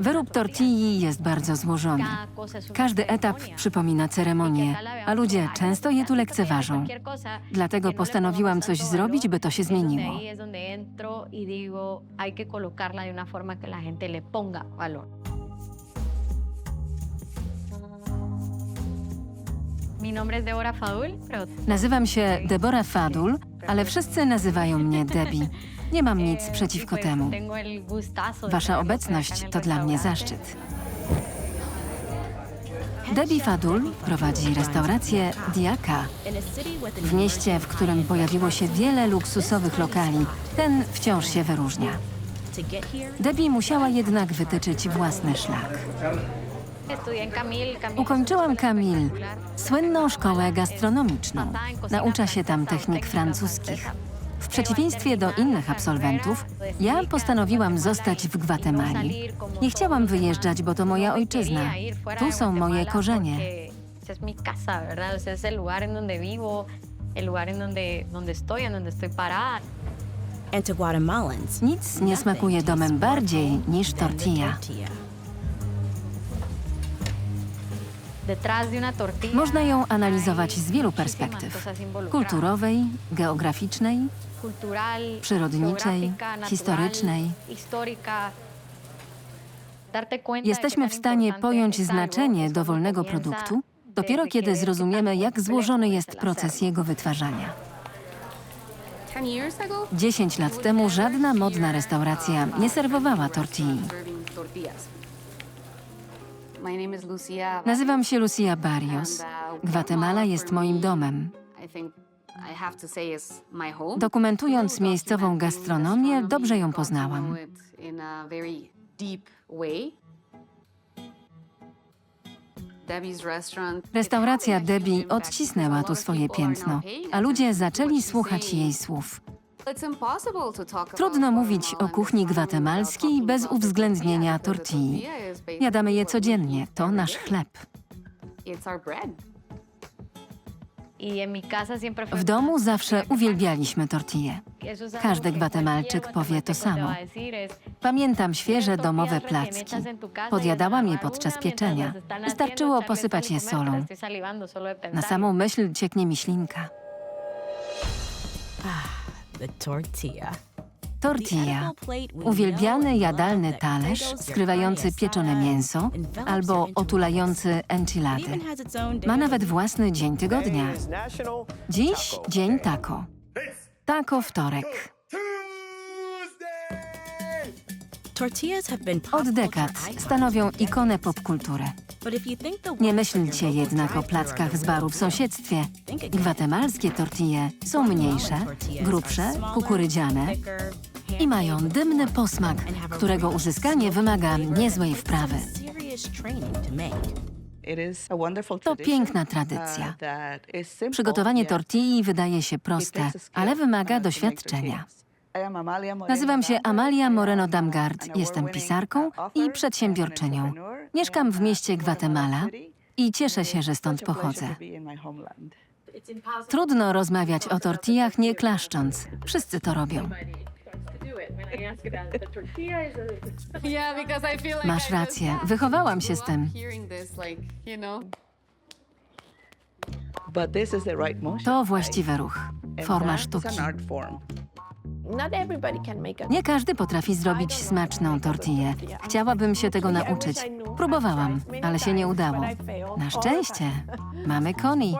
Wyrób tortilli jest bardzo złożony. Każdy etap przypomina ceremonię, a ludzie często je tu lekceważą. Dlatego postanowiłam coś zrobić, by to się zmieniło. Nazywam się Deborah Fadul, ale wszyscy nazywają mnie Debbie. Nie mam nic przeciwko temu. Wasza obecność to dla mnie zaszczyt. Debbie Fadul prowadzi restaurację Diaka. W mieście, w którym pojawiło się wiele luksusowych lokali, ten wciąż się wyróżnia. Debbie musiała jednak wytyczyć własny szlak. Ukończyłam Camille, słynną szkołę gastronomiczną. Naucza się tam technik francuskich. W przeciwieństwie do innych absolwentów, ja postanowiłam zostać w Gwatemali. Nie chciałam wyjeżdżać, bo to moja ojczyzna. Tu są moje korzenie. Nic nie smakuje domem bardziej niż tortilla. Można ją analizować z wielu perspektyw: kulturowej, geograficznej, przyrodniczej, historycznej. Jesteśmy w stanie pojąć znaczenie dowolnego produktu dopiero kiedy zrozumiemy, jak złożony jest proces jego wytwarzania. 10 years ago, 10 lat temu żadna modna restauracja nie serwowała tortilli. Nazywam się Lucia Barrios. Gwatemala jest moim domem. Dokumentując miejscową gastronomię, dobrze ją poznałam. Restauracja Debbie odcisnęła tu swoje piętno, a ludzie zaczęli słuchać jej słów. Trudno mówić o kuchni gwatemalskiej bez uwzględnienia tortilli. Jadamy je codziennie, to nasz chleb. W domu zawsze uwielbialiśmy tortille. Każdy gwatemalczyk powie to samo. Pamiętam świeże domowe placki. Podjadałam je podczas pieczenia. Wystarczyło posypać je solą. Na samą myśl cieknie mi ślinka. The tortilla. Tortilla. Uwielbiany jadalny talerz skrywający pieczone mięso albo otulający enchilady. Ma nawet własny dzień tygodnia. Dziś dzień taco. Taco wtorek. Od dekad stanowią ikonę popkultury. Nie myślcie jednak o plackach z baru w sąsiedztwie. Gwatemalskie tortille są mniejsze, grubsze, kukurydziane i mają dymny posmak, którego uzyskanie wymaga niezłej wprawy. to piękna uh, tradycja. Przygotowanie tortilli wydaje się proste, ale wymaga doświadczenia. Nazywam się. Amalia Moreno Damgard. Jestem pisarką i przedsiębiorczynią. Mieszkam w mieście Gwatemala i cieszę się, że stąd pochodzę. Trudno rozmawiać o tortillach nie klaszcząc. Wszyscy to robią. Masz rację, wychowałam się z tym. To właściwy ruch, forma sztuki. Nie każdy potrafi zrobić smaczną tortillę. Chciałabym się tego nauczyć. Próbowałam, ale się nie udało. Na szczęście mamy Connie.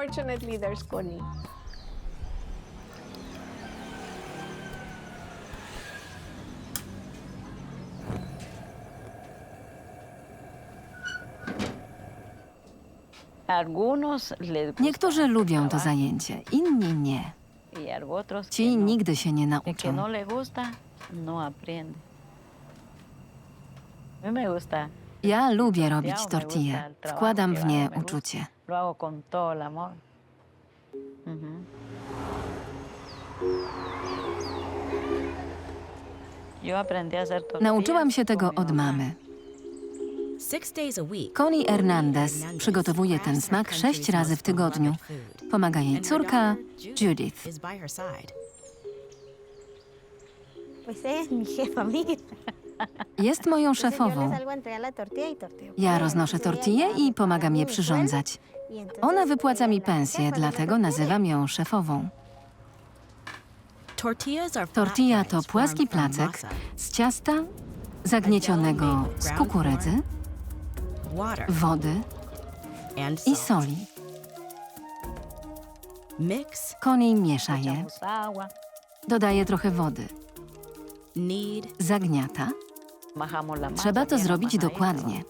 Niektórzy lubią to zajęcie, inni nie. Ci no. nigdy się nie no nauczą. no. Ja lubię robić tortille. Wkładam w nie uczucie. Nauczyłam się tego od mamy. Connie Hernandez przygotowuje ten smak sześć razy w tygodniu. Pomaga jej córka Judith. Jest moją szefową. y. Ja roznoszę tortille i pomagam je przyrządzać. y Ona wypłaca mi pensję, dlatego nazywam ją szefową. Tortilla to płaski placek z ciasta zagniecionego z kukurydzy, wody i soli. Koniej miesza je, dodaje trochę wody, zagniata. Trzeba to zrobić dokładnie.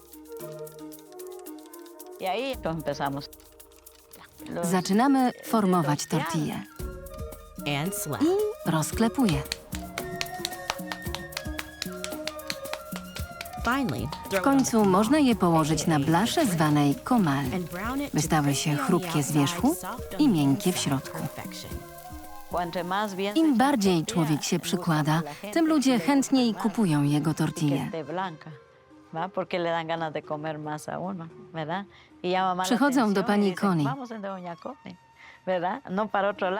Zaczynamy formować tortille. I rozklepuję. W końcu można je położyć na blaszę zwanej komal, by stały się chrupkie z wierzchu i miękkie w środku. Im bardziej człowiek się przykłada, tym ludzie chętniej kupują jego tortille. Przychodzą do pani y No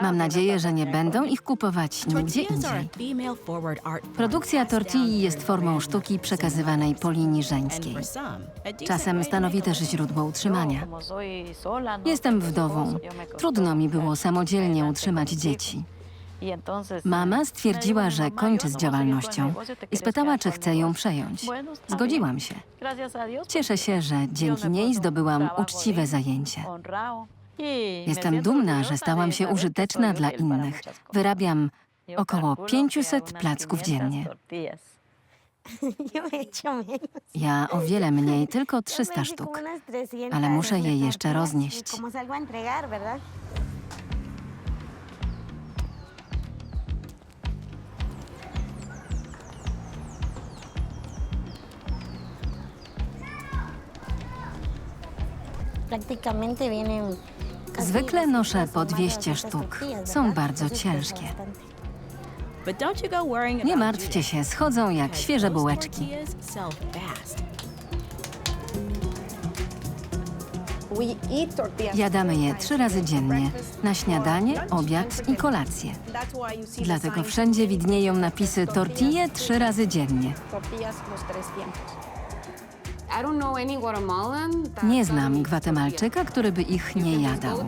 Mam sino nadzieję, że nie będą ich kupować nigdzie indziej. Produkcja tortilli jest formą sztuki przekazywanej po linii żeńskiej. Czasem stanowi też źródło utrzymania. no Jestem wdową. Trudno mi było samodzielnie utrzymać dzieci. Y Mama stwierdziła, że kończy z no działalnością i spytała, czy chcę ją przejąć. Zgodziłam się. Cieszę się, że dzięki niej zdobyłam uczciwe zajęcie. Jestem dumna, że stałam się użyteczna dla innych. Wyrabiam około calculo que hago 500 unas placków 500 dziennie. Ja o wiele mniej, tylko Yo 300 hice como sztuk. unas 300 Ale muszę je jeszcze tortillas. roznieść. Prácticamente vienen Zwykle noszę po o más 200 de sztuk. Są bardzo ciężkie. Nie martwcie się, schodzą jak świeże bułeczki. Jadamy je trzy razy dziennie, na śniadanie, obiad i kolację. Dlatego wszędzie widnieją napisy tortille trzy razy dziennie. Nie znam Gwatemalczyka, który by ich nie jadał.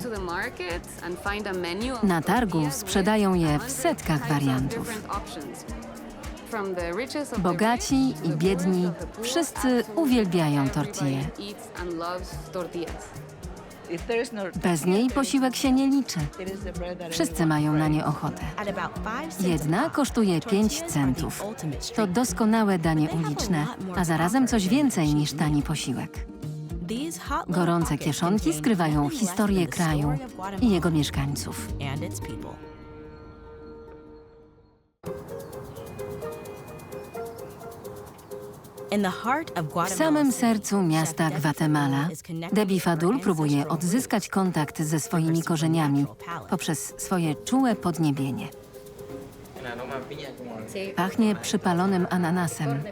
Na targu sprzedają je w 100 setkach wariantów. Bogaci i biedni, wszyscy uwielbiają tortille. Bez niej posiłek się nie liczy. Wszyscy mają na nie ochotę. Jedna kosztuje 5 tortillas are the centów. To doskonałe danie uliczne, a zarazem coś więcej niż tani posiłek. Gorące kieszonki skrywają historię kraju i jego mieszkańców. W samym sercu miasta Gwatemala, Debbie Fadul próbuje odzyskać kontakt ze swoimi korzeniami poprzez swoje czułe podniebienie. Pachnie przypalonym ananasem,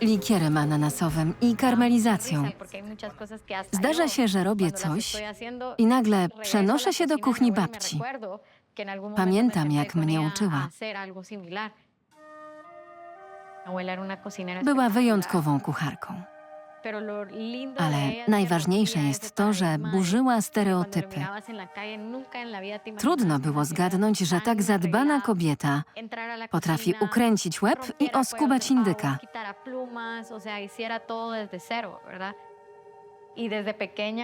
likierem ananasowym i karmelizacją. Zdarza się, że robię coś i nagle przenoszę się do kuchni babci. Pamiętam, jak mnie uczyła. Była wyjątkową kucharką. Ale najważniejsze jest to, że burzyła stereotypy. Trudno było zgadnąć, że tak zadbana kobieta potrafi ukręcić łeb i oskubać indyka.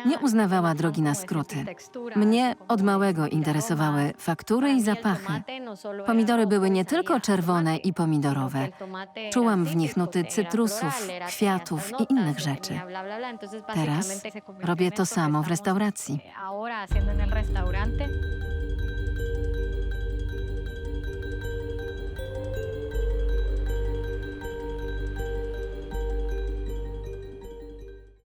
Nie uznawała drogi na skróty. Mnie od małego interesowały faktury i zapachy. Pomidory były nie tylko czerwone i pomidorowe. Czułam w nich nuty cytrusów, kwiatów i innych rzeczy. Teraz robię to samo w restauracji.